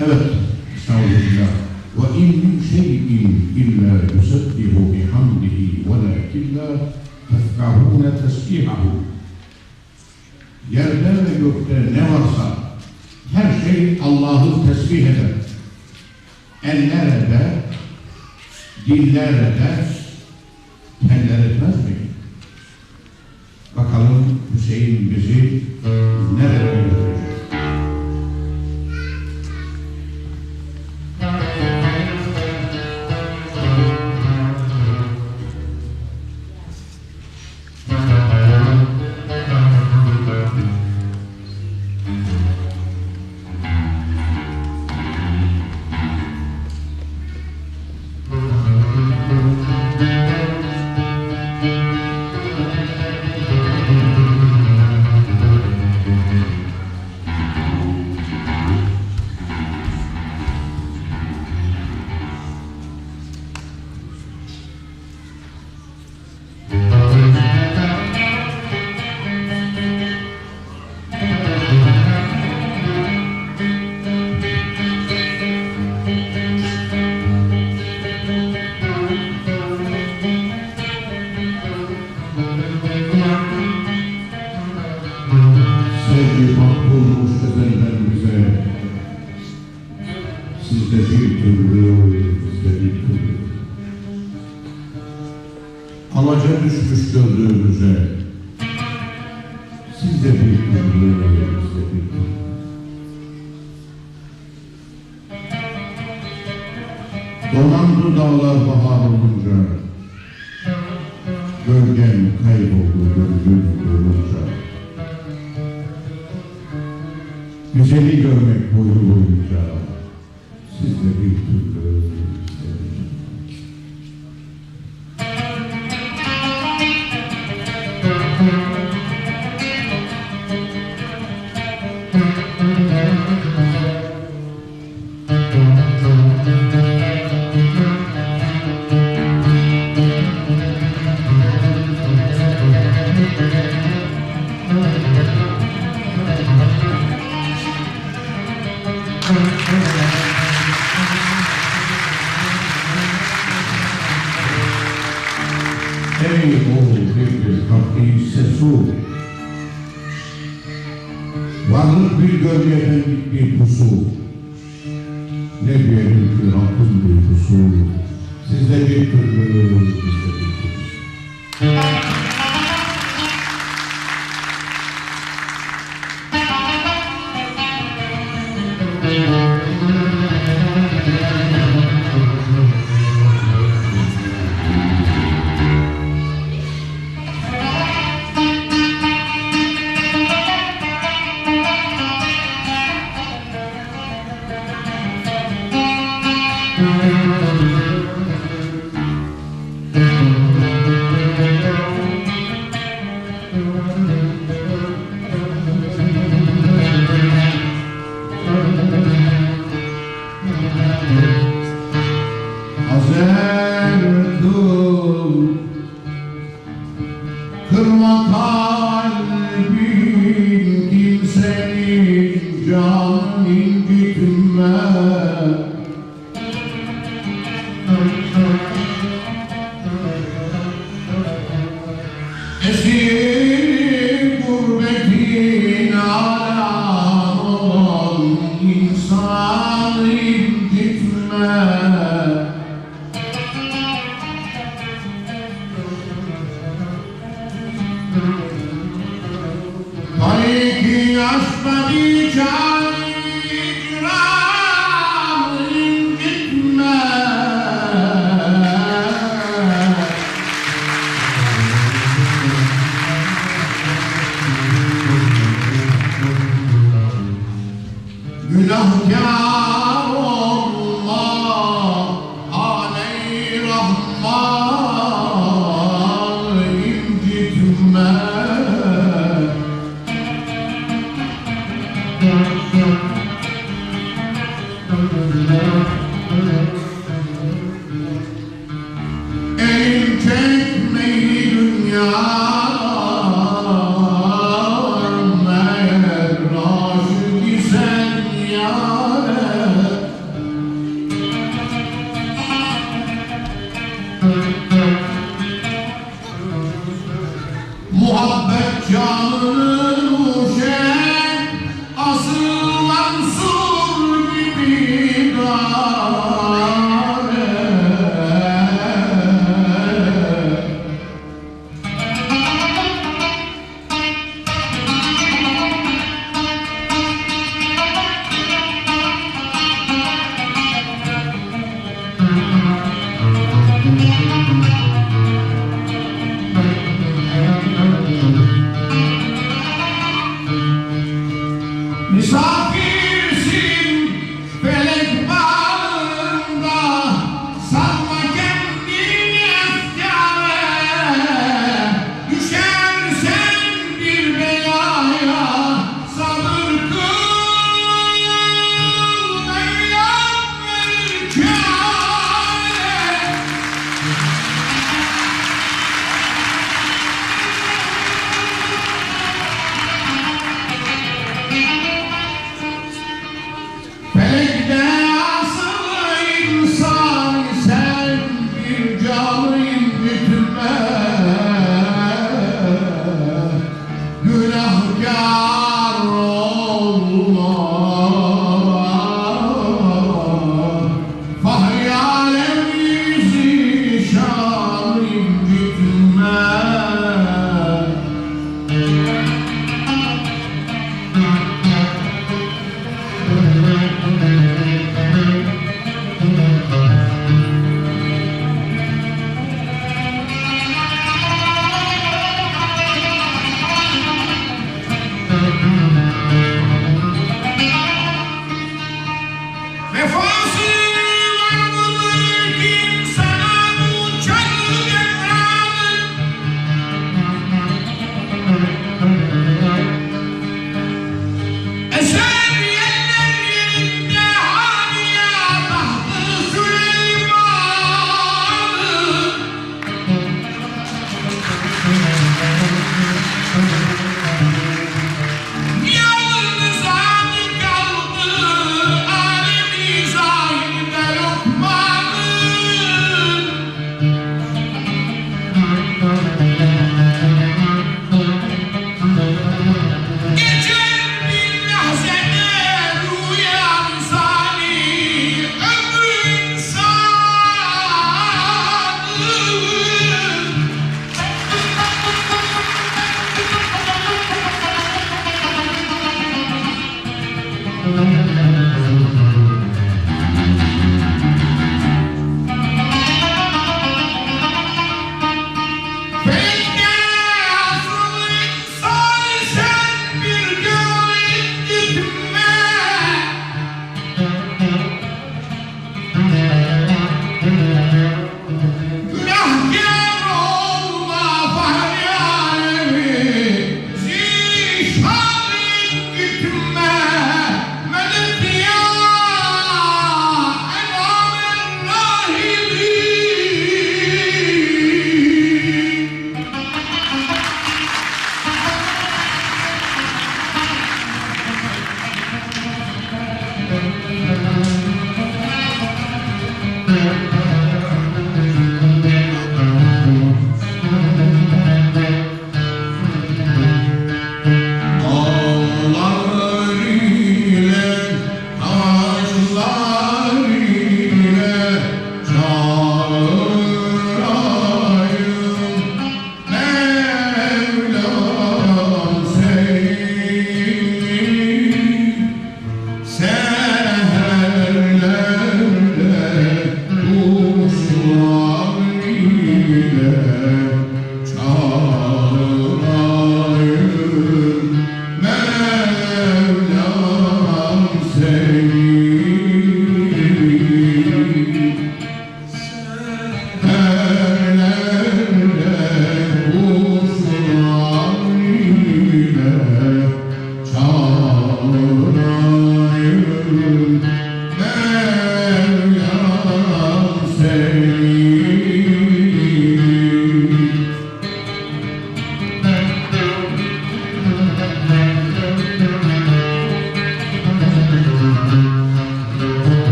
أبدا أعوذ بالله وإن من شيء إلا يسبح بحمده ولكن لا تفقهون تسبيحه yerden ve gökte ne varsa her şey Allah'ı tesbih eder. Eller eder, diller eder, teller etmez mi? Bakalım Hüseyin bizi nerede Sevgi mahvolmuş ezelden bize. Sizde bir türlü, bizde bir türlü. Alaca düşmüş gözlüğümüze Sizde bir türlü, Amen.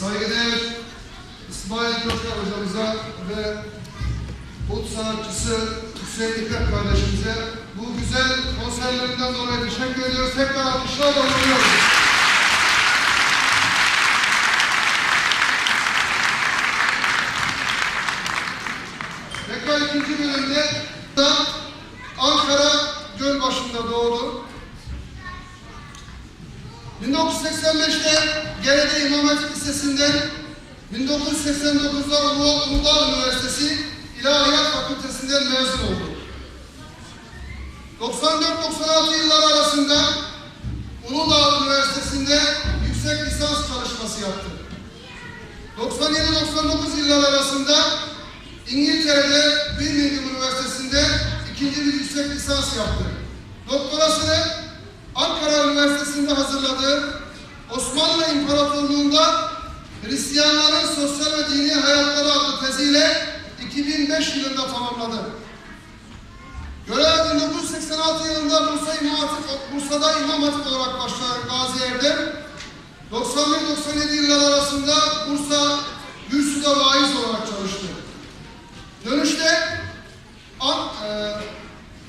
Saygıdeğer İsmail Kökler hocamıza ve Bot sanatçısı Hüseyin Dikkat kardeşimize bu güzel konserlerinden dolayı teşekkür ediyoruz. Tekrar alkışlarla uğurluyoruz. 94-96 yılları arasında Uludağ Üniversitesi'nde yüksek lisans çalışması yaptı. 97-99 yılları arasında İngiltere'de Birmingham Üniversitesi'nde ikinci bir yüksek lisans yaptı. Doktorasını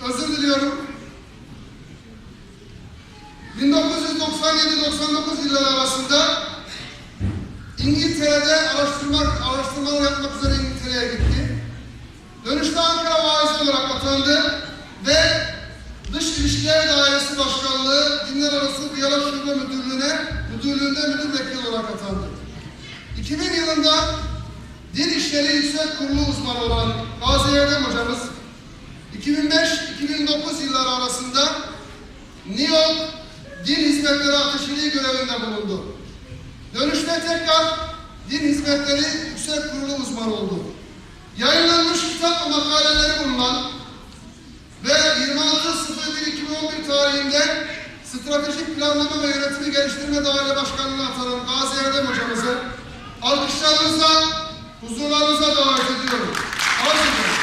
özür diliyorum. 1997-99 yılları arasında İngiltere'de araştırma araştırmalar yapmak üzere İngiltere'ye gitti. Dönüşte Ankara vaizi olarak atandı ve Dış İlişkiler Dairesi Başkanlığı Dinler Arası Diyalog Şube Müdürlüğü'ne müdürlüğünde müdür vekili olarak atandı. 2000 yılında Din İşleri Yüksek Kurulu uzmanı olan Gazi Erdem hocamız 2005-2009 yılları arasında New York Din Hizmetleri Ateşiliği görevinde bulundu. Dönüşte tekrar Din Hizmetleri Yüksek Kurulu uzmanı oldu. Yayınlanmış kitap ve makaleleri bulunan ve 26.01.2011 tarihinde Stratejik Planlama ve Yönetimi Geliştirme Daire Başkanlığı'na atanan Gazi Erdem hocamızı alkışlarınızla huzurlarınıza davet ediyorum. Arz ediyorum.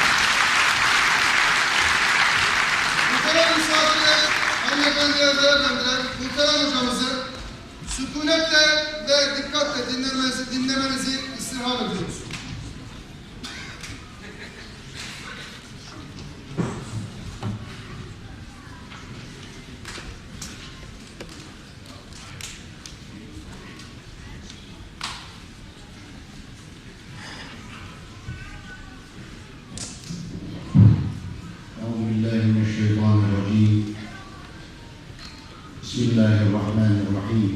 Muhterem misafirler, hanımefendiler, beyefendiler, muhterem hocamızı sükunetle ve dikkatle dinlemenizi, dinlemenizi istirham ediyoruz. الرحيم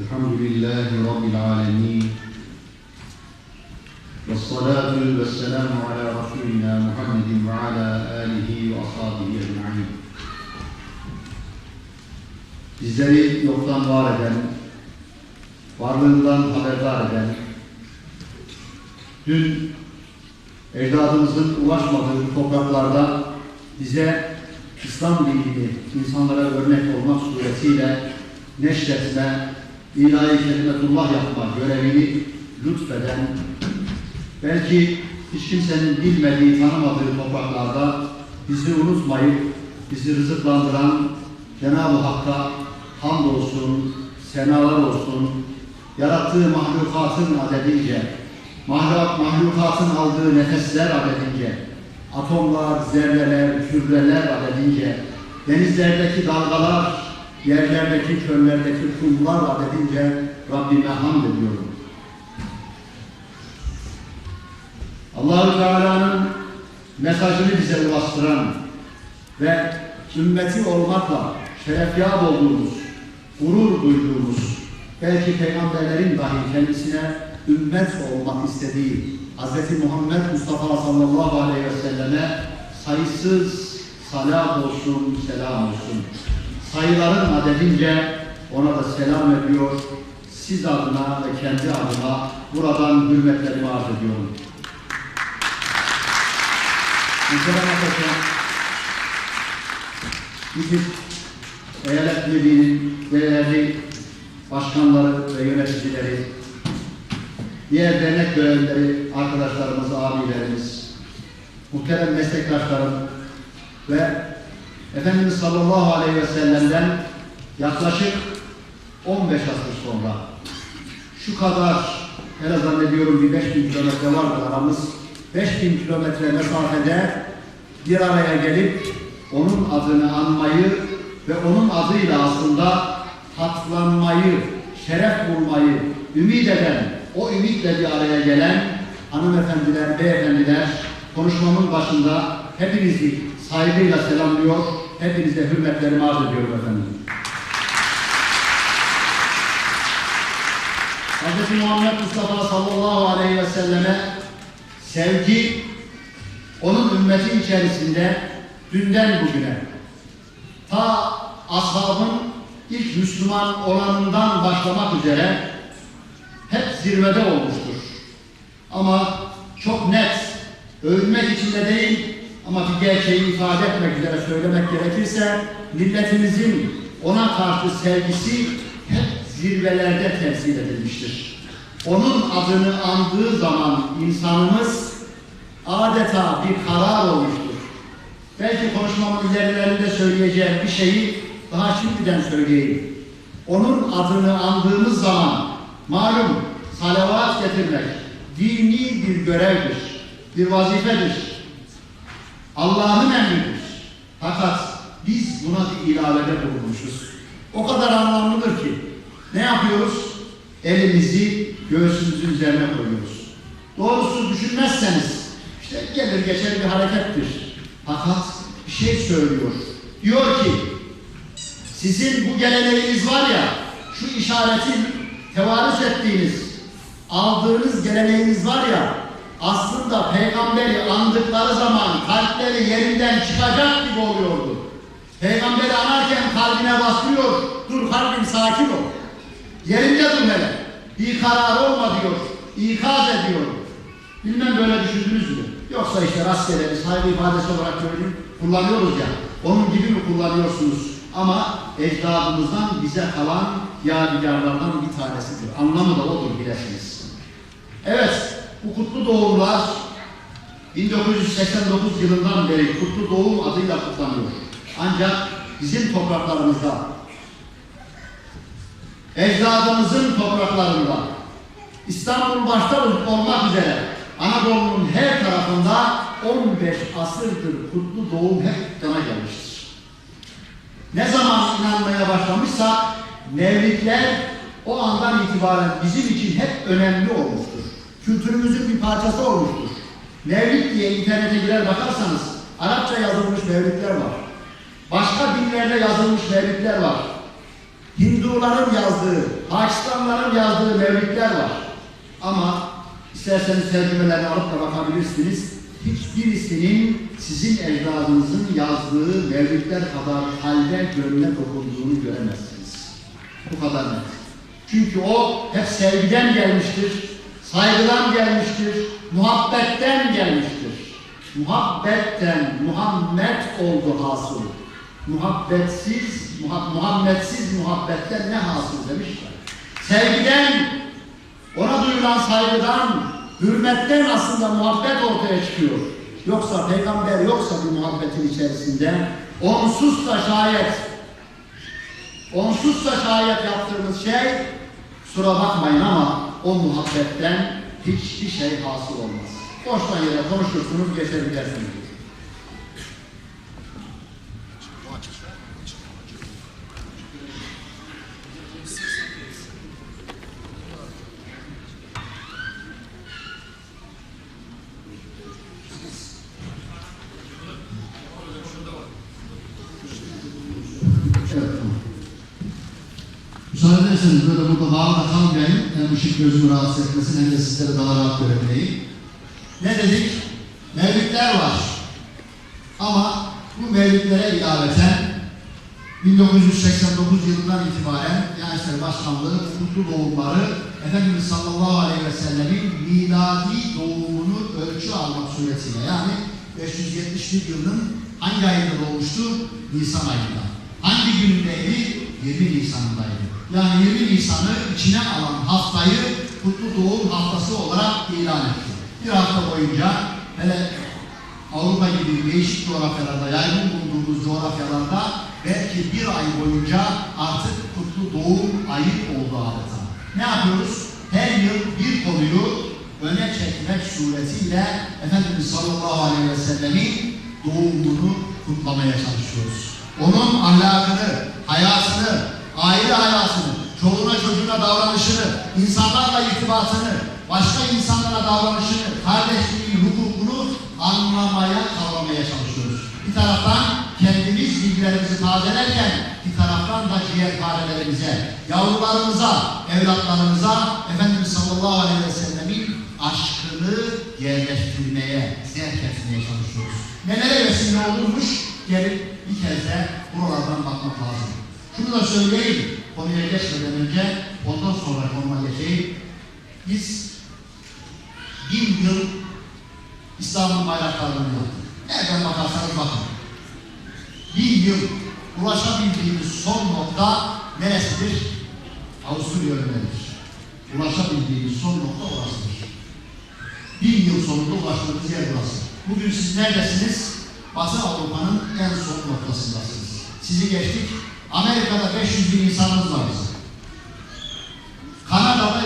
الحمد لله رب العالمين والصلاة والسلام على رسولنا محمد وعلى آله وأصحابه أجمعين Bizleri yoktan var eden, varlığından haberdar eden, dün ecdadımızın ulaşmadığı topraklarda bize İslam dinini insanlara örnek olmak suretiyle neşretme, ilahi kelimetullah yapma görevini lütfeden, belki hiç kimsenin bilmediği, tanımadığı topraklarda bizi unutmayıp bizi rızıklandıran Cenab-ı Hakk'a hamdolsun, senalar olsun, yarattığı mahlukatın adedince, mahluk, mahlukatın aldığı nefesler adedince, atomlar, zerreler, küreler adedince, denizlerdeki dalgalar, yerlerdeki çöllerdeki kumlar adedince Rabbime hamd ediyorum. Allahü Teala'nın mesajını bize ulaştıran ve ümmeti olmakla şerefyab olduğumuz, gurur duyduğumuz, belki peygamberlerin dahi kendisine ümmet olmak istediği Hz. Muhammed Mustafa sallallahu aleyhi ve selleme sayısız salat olsun, selam olsun. Sayıların adedince ona da selam ediyor. Siz adına ve kendi adıma buradan hürmetlerimi arz ediyorum. Muhterem Atatürk, bizim eyalet birliğinin değerli başkanları ve yöneticileri, diğer dernek görevlileri, arkadaşlarımız, abilerimiz, muhterem meslektaşlarım ve Efendimiz sallallahu aleyhi ve sellem'den yaklaşık 15 asır sonra şu kadar, hele zannediyorum bir 5000 kilometre vardır aramız, 5000 kilometre mesafede bir araya gelip onun adını anmayı ve onun adıyla aslında hatlanmayı, şeref bulmayı ümit eden, o ümitle bir araya gelen hanımefendiler, beyefendiler konuşmamın başında hepinizi saygıyla selamlıyor, hepinize hürmetlerimi arz ediyorum efendim. Hz. Muhammed Mustafa sallallahu aleyhi ve selleme sevgi onun ümmeti içerisinde dünden bugüne ta ashabın ilk Müslüman olanından başlamak üzere zirvede olmuştur. Ama çok net, övünmek için de değil ama bir gerçeği ifade etmek üzere söylemek gerekirse milletimizin ona karşı sevgisi hep zirvelerde temsil edilmiştir. Onun adını andığı zaman insanımız adeta bir karar olmuştur. Belki konuşmamın ilerilerinde söyleyeceğim bir şeyi daha şimdiden söyleyeyim. Onun adını andığımız zaman malum salavat getirmek dini bir görevdir, bir vazifedir. Allah'ın emridir. Fakat biz buna bir ilavede bulunmuşuz. O kadar anlamlıdır ki ne yapıyoruz? Elimizi göğsümüzün üzerine koyuyoruz. Doğrusu düşünmezseniz işte gelir geçer bir harekettir. Fakat bir şey söylüyor. Diyor ki sizin bu geleneğiniz var ya şu işaretin tevarüs ettiğiniz aldığınız geleneğiniz var ya aslında peygamberi andıkları zaman kalpleri yerinden çıkacak gibi oluyordu. Peygamberi anarken kalbine bastırıyor. Dur kalbim sakin ol. Yerinde dur hele. Bir karar olma diyor. İkaz ediyor. Bilmem böyle düşündünüz mü? Yoksa işte rastgele bir saygı ifadesi olarak söyleyeyim. Kullanıyoruz ya. Onun gibi mi kullanıyorsunuz? Ama ecdadımızdan bize kalan yadigarlardan bir tanesidir. Anlamı da odur bilesiniz. Evet, bu kutlu doğumlar 1989 yılından beri kutlu doğum adıyla kutlanıyor. Ancak bizim topraklarımızda, ecdadımızın topraklarında, İstanbul başta olmak üzere Anadolu'nun her tarafında 15 asırdır kutlu doğum hep cana gelmiştir. Ne zaman inanmaya başlamışsak Mevlidler o andan itibaren bizim için hep önemli olmuştur. Kültürümüzün bir parçası olmuştur. Mevlid diye internete girer bakarsanız Arapça yazılmış mevlidler var. Başka dinlerde yazılmış mevlidler var. Hinduların yazdığı, Pakistanların yazdığı mevlidler var. Ama isterseniz tercümelerini alıp da bakabilirsiniz. Hiçbirisinin sizin ecdadınızın yazdığı mevlidler kadar kalbe gönle dokunduğunu göremezsiniz. Bu kadar net. Çünkü o hep sevgiden gelmiştir, saygıdan gelmiştir, muhabbetten gelmiştir. Muhabbetten Muhammed oldu hasıl. Muhabbetsiz, muha- Muhammedsiz muhabbetten ne hasıl demişler. Sevgiden, ona duyulan saygıdan, hürmetten aslında muhabbet ortaya çıkıyor. Yoksa peygamber yoksa bu muhabbetin içerisinde onsuz da şayet onsuz da şayet yaptığımız şey kusura bakmayın ama o muhabbetten hiçbir şey hasıl olmaz. Boştan yere konuşursunuz, geçer gidersiniz. Evet, tamam. Müsaade böyle burada bağlı kalmayayım. Hem ışık gözümü rahatsız etmesin hem de sizlere daha rahat görebileyim. Ne dedik? Mevlütler var. Ama bu mevlütlere ilaveten 1989 yılından itibaren Gençler Başkanlığı kutlu doğumları Efendimiz sallallahu aleyhi ve sellemin miladi doğumunu ölçü almak suretiyle yani 571 yılının hangi ayında doğmuştu? Nisan ayında. Hangi günündeydi? 20 Nisan'ındaydı. Yani 20 Nisan'ı içine alan haftayı kutlu doğum haftası olarak ilan etti. Bir hafta boyunca hele Avrupa gibi değişik coğrafyalarda, yaygın bulunduğumuz coğrafyalarda belki bir ay boyunca artık kutlu doğum ayı oldu adeta. Ne yapıyoruz? Her yıl bir konuyu öne çekmek suretiyle Efendimiz sallallahu aleyhi ve sellemin doğumunu kutlamaya çalışıyoruz. Onun ahlakını, hayatını, aile hayatını, çoluğuna çocuğuna davranışını, insanlarla irtibatını, başka insanlara davranışını, kardeşliği, hukukunu anlamaya, kavramaya çalışıyoruz. Bir taraftan kendimiz bilgilerimizi tazelerken bir taraftan da ciğerparelerimize, yavrularımıza, evlatlarımıza Efendimiz sallallahu aleyhi ve sellemin aşkını yerleştirmeye, zerk etmeye çalışıyoruz. Nelere vesile olurmuş? Gelip bir kez de buralardan bakmak lazım. Şunu da söyleyeyim, konuya geçmeden önce, ondan sonra konuma geçeyim. Biz bin yıl İslam'ın bayraklarını yaptık. Nereden bakarsanız bakın. Bin yıl ulaşabildiğimiz son nokta neresidir? Avusturya önündedir. Ulaşabildiğimiz son nokta orasıdır. Bin yıl sonunda ulaştığımız yer burası. Bugün siz neredesiniz? Batı Avrupa'nın en son noktasındasınız. Sizi geçtik. Amerika'da 500 bin insanımız var bizim. Kanada'da